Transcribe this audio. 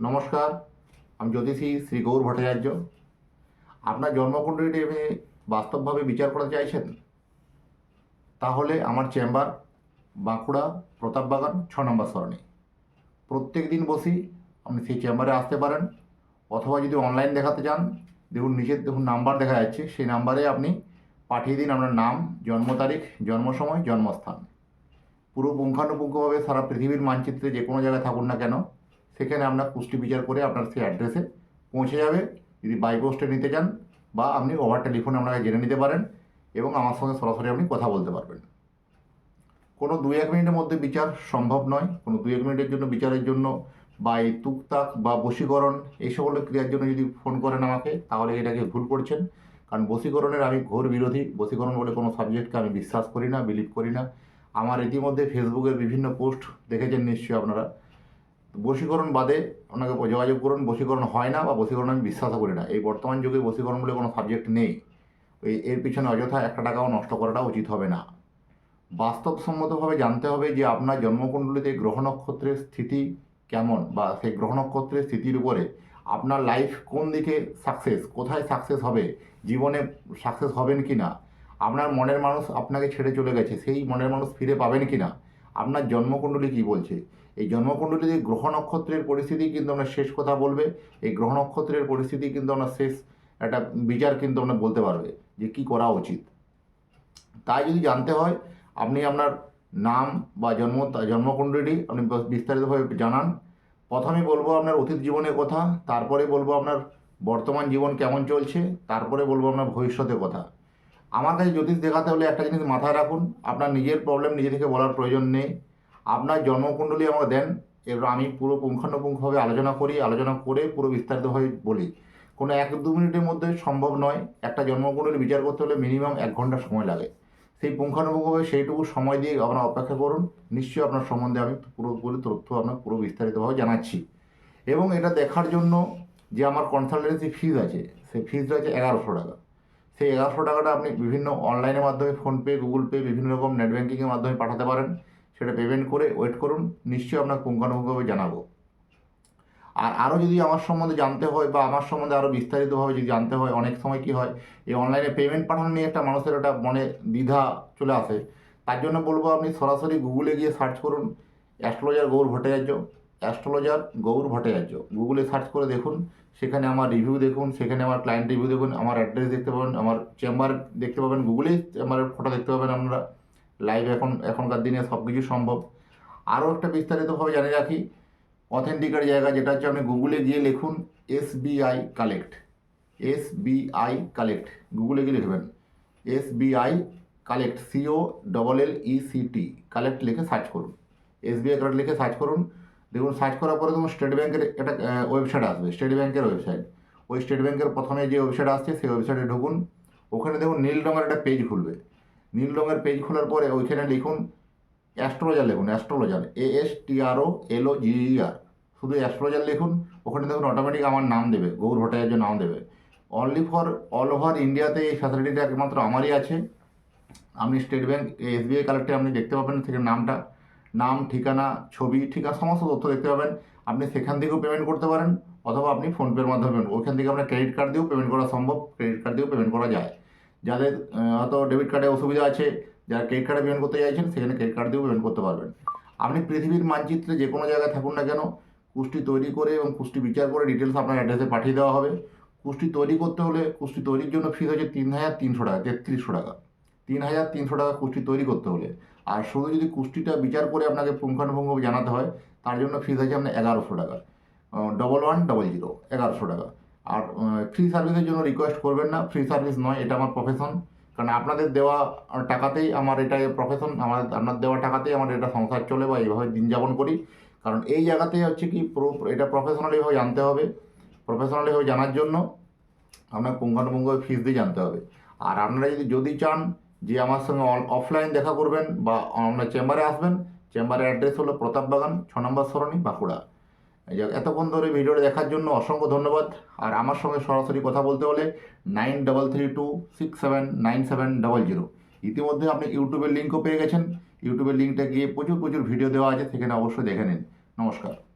নমস্কার, আমি জ্যোতিষী শ্রী গৌর ভট্টাচার্য। আপনার জন্মকুণ্ডলীটি আপনি বাস্তবভাবে বিচার করতে চাইছেন? তাহলে আমার চেম্বার, বাঁকুড়া প্রতাপবাগান ছ নম্বর সরণি। প্রত্যেক দিন বসি আপনি সেই চেম্বারে আসতে পারেন, অথবা যদি অনলাইন দেখাতে চান, দেখুন নিচের, দেখুন নাম্বার দেখা যাচ্ছে, সেই নাম্বারে আপনি পাঠিয়ে দিন আপনার নাম, জন্ম তারিখ, জন্ম সময়, জন্মস্থান। পুরো পুঙ্খানুপুঙ্খভাবে সারা পৃথিবীর মানচিত্রে যে কোনো জায়গায় থাকুন না কেন সেখানে আপনার পুষ্টি বিচার করে আপনার সেই অ্যাড্রেসে পৌঁছে যাবে। যদি বাই পোস্টে নিতে চান বা আপনি ওভার টেলিফোনে আপনাকে জেনে নিতে পারেন এবং আমার সঙ্গে সরাসরি আপনি কথা বলতে পারবেন। কোনো দুই এক মিনিটের মধ্যে বিচার সম্ভব নয়। কোনো দুই এক মিনিটের জন্য বিচারের জন্য বা এই তুকতাক বা বশীকরণ এই সকল ক্রিয়ার জন্য যদি ফোন করেন আমাকে, তাহলে এটাকে ভুল করছেন। কারণ বশীকরণের আমি ঘোর বিরোধী। বশীকরণ বলে কোনো সাবজেক্টকে আমি বিশ্বাস করি না বিলিভ করি না। আমার ইতিমধ্যে ফেসবুকের বিভিন্ন পোস্ট দেখেছেন নিশ্চয়ই আপনারা। বশীকরণ বাদে আপনাকে যোগাযোগ করুন, বশীকরণ হয় না বা বশীকরণ আমি বিশ্বাসও করি না। এই বর্তমান যুগে বশীকরণ বলে কোনো সাবজেক্ট নেই। ওই এর পিছনে অযথা একটা টাকাও নষ্ট করাটা উচিত হবে না। বাস্তবসম্মতভাবে জানতে হবে যে আপনার জন্মকুণ্ডলীতে গ্রহ নক্ষত্রের স্থিতি কেমন বা সেই গ্রহ নক্ষত্রের স্থিতির উপরে আপনার লাইফ কোন দিকে সাকসেস কোথায় সাকসেস হবে, জীবনে সাকসেস হবেন কি না আপনার মনের মানুষ আপনাকে ছেড়ে চলে গেছে, সেই মনের মানুষ ফিরে পাবেন কি না আপনার জন্মকুণ্ডলী কী বলছে? এই জন্মকুণ্ডলীতে গ্রহ নক্ষত্রের পরিস্থিতি কিন্তু আপনার শেষ কথা বলবে। এই গ্রহ নক্ষত্রের পরিস্থিতি কিন্তু আপনার শেষ, একটা বিচার কিন্তু আপনার বলতে পারবে যে কি করা উচিত। তাই যদি জানতে হয়, আপনি আপনার নাম বা জন্ম, জন্মকুণ্ডলী আপনি বিস্তারিতভাবে জানান। প্রথমে বলব আপনার অতীত জীবনের কথা, তারপরে বলব আপনার বর্তমান জীবন কেমন চলছে, তারপরে বলব আপনার ভবিষ্যতের কথা। আমার কাছে জ্যোতিষ দেখাতে হলে একটা জিনিস মাথায় রাখুন, আপনার নিজের প্রবলেম নিজে থেকে বলার প্রয়োজন নেই। আপনার জন্মকুণ্ডলী আমাকে দেন, এবার আমি পুরো পুঙ্খানুপুঙ্খভাবে আলোচনা করি, আলোচনা করে পুরো বিস্তারিতভাবে বলি। কোনো এক দু মিনিটের মধ্যে সম্ভব নয়, একটা জন্মকুণ্ডলী বিচার করতে হলে মিনিমাম এক ঘণ্টা সময় লাগে। সেই পুঙ্খানুপুঙ্খভাবে সেইটুকু সময় দিয়ে আপনার অপেক্ষা করুন, নিশ্চয়ই আপনার সম্বন্ধে আমি পুরোপুরি তথ্য আপনার পুরো বিস্তারিতভাবে জানাচ্ছি। এবং এটা দেখার জন্য যে আমার কনসালটেন্সি ফিজ আছে, সেই ফিজটা আছে এগারোশো টাকা। সেই এগারোশো টাকাটা আপনি বিভিন্ন অনলাইনের মাধ্যমে ফোনপে, গুগল পে, বিভিন্ন রকম নেট ব্যাঙ্কিংয়ের মাধ্যমে পাঠাতে পারেন। সেটা পেমেন্ট করে ওয়েট করুন, নিশ্চয়ই আপনার পুঙ্খানুপুঙ্খভাবে জানাব। আর আরও যদি আমার সম্বন্ধে জানতে হয় বা আমার সম্বন্ধে আরও বিস্তারিতভাবে যদি জানতে হয়, অনেক সময় কী হয়, এই অনলাইনে পেমেন্ট পাঠানো নিয়ে একটা মানুষের একটা মনে দ্বিধা চলে আসে। তার জন্য বলব আপনি সরাসরি গুগলে গিয়ে সার্চ করুন, অ্যাস্ট্রোলজার গৌর ভট্টাচার্য। অ্যাস্ট্রোলজার গৌর ভট্টাচার্য। গুগলে সার্চ করে দেখুন, সেখানে আমার রিভিউ দেখুন, সেখানে আমার ক্লায়েন্ট রিভিউ দেখুন, আমার অ্যাড্রেস দেখতে পাবেন, আমার চেম্বার দেখতে পাবেন গুগলেই চেম্বারের ফটো দেখতে পাবেন আপনারা। লাইভ এখন, এখনকার দিনে সব কিছু সম্ভব। আরও একটা বিস্তারিতভাবে জানিয়ে রাখি অথেন্টিকের জায়গা যেটা হচ্ছে আপনি গুগলে গিয়ে লিখুন এস বিআই কালেক্ট এস বিআই কালেক্ট গুগলে গিয়ে লিখবেন S BI collect CO double L E C T collect লিখে সার্চ করুন। এস বিআই কালেক্ট লিখে সার্চ করুন। দেখুন সার্চ করার পরে তোমার স্টেট ব্যাংকের একটা ওয়েবসাইট আসবে স্টেট ব্যাংকের ওয়েবসাইট ওই স্টেট ব্যাংকের প্রথমে যে ওয়েবসাইট আসছে, সেই ওয়েবসাইটে ঢুকুন। ওখানে দেখুন, নীল রঙের একটা পেজ খুলবে। নীল রঙের পেজ খোলার পরে ওইখানে লিখুন অ্যাস্ট্রোলজার লিখুন অ্যাস্ট্রোলজার এ এস টি আর ও এল ও জি আর শুধু অ্যাস্ট্রোলজার লিখুন, ওখানে দেখুন অটোমেটিক আমার নাম দেবে, গৌর ভট্টাচার্য নাম দেবে। অনলি ফর অল ওভার ইন্ডিয়াতে এই ফ্যাসিলিটিটা একমাত্র আমারই আছে। আপনি স্টেট ব্যাংক এসবিআই কালেক্টে আপনি দেখতে পাবেন, সেখানে নামটা। নাম, ঠিকানা, ছবি ঠিকানা সমস্ত তথ্য দেখতে পাবেন। আপনি সেখান থেকেও পেমেন্ট করতে পারেন, অথবা আপনি ফোনপের মাধ্যমে পেমেন্ট ওইখান থেকে আপনার ক্রেডিট কার্ড দিয়েও পেমেন্ট করা সম্ভব ক্রেডিট কার্ড দিয়েও পেমেন্ট করা যায়। যাদের হয়তো ডেবিট কার্ডে অসুবিধা আছে, যারা ক্রেডিট কার্ডে পেমেন্ট করতে চাইছেন, সেখানে ক্রেডিট কার্ড দিয়েও পেমেন্ট করতে পারবেন। আপনি পৃথিবীর মানচিত্রে যে কোনো জায়গায় থাকুন না কেন কুষ্টি তৈরি করে এবং কুষ্টি বিচার করে ডিটেলস আপনার অ্যাড্রেসে পাঠিয়ে দেওয়া হবে। কুষ্টি তৈরি করতে হলে কুষ্টি তৈরির জন্য ফিস হচ্ছে তিন হাজার তিনশো টাকা, তেত্রিশশো টাকা। তিন হাজার তিনশো টাকা কুষ্টি তৈরি করতে হলে। আর শুধু যদি কুষ্টিটা বিচার করে আপনাকে পুঙ্খানুপুঙ্খভাবে জানাতে হয়, তার জন্য ফিজ আছে আপনার এগারোশো টাকা। ডবল ওয়ান ডবল জিরো এগারোশো টাকা। আর ফ্রি সার্ভিসের জন্য রিকোয়েস্ট করবেন না। ফ্রি সার্ভিস নয়, এটা আমার প্রফেশন কারণ আপনাদের দেওয়া টাকাতেই আমার এটা প্রফেশন আমার, আপনার দেওয়া টাকাতেই আমার এটা সংসার চলে বা এইভাবে দিন যাপন করি। কারণ এই জায়গাতেই হচ্ছে কি এটা প্রফেশনালিভাবে জানতে হবে। প্রফেশনালিভাবে জানার জন্য আপনার পুঙ্খানুপুঙ্খভাবে ফিজ দিয়ে জানতে হবে। আর আপনারা যদি যদি চান যে আমার সঙ্গে অফলাইন দেখা করবেন বা আপনার চেম্বারে আসবেন, চেম্বারের অ্যাড্রেস হলো প্রতাপ বাগান, ছ নম্বর সরণি, বাঁকুড়া। এতক্ষণ ধরে ভিডিওটা দেখার জন্য অসংখ্য ধন্যবাদ। আর আমার সঙ্গে সরাসরি কথা বলতে হলে nine double three two six seven nine seven double zero ইতিমধ্যে আপনি ইউটিউবের লিঙ্কও পেয়ে গেছেন। ইউটিউবের লিঙ্কটা গিয়ে প্রচুর প্রচুর ভিডিও দেওয়া আছে, সেখানে অবশ্যই দেখে নিন। নমস্কার।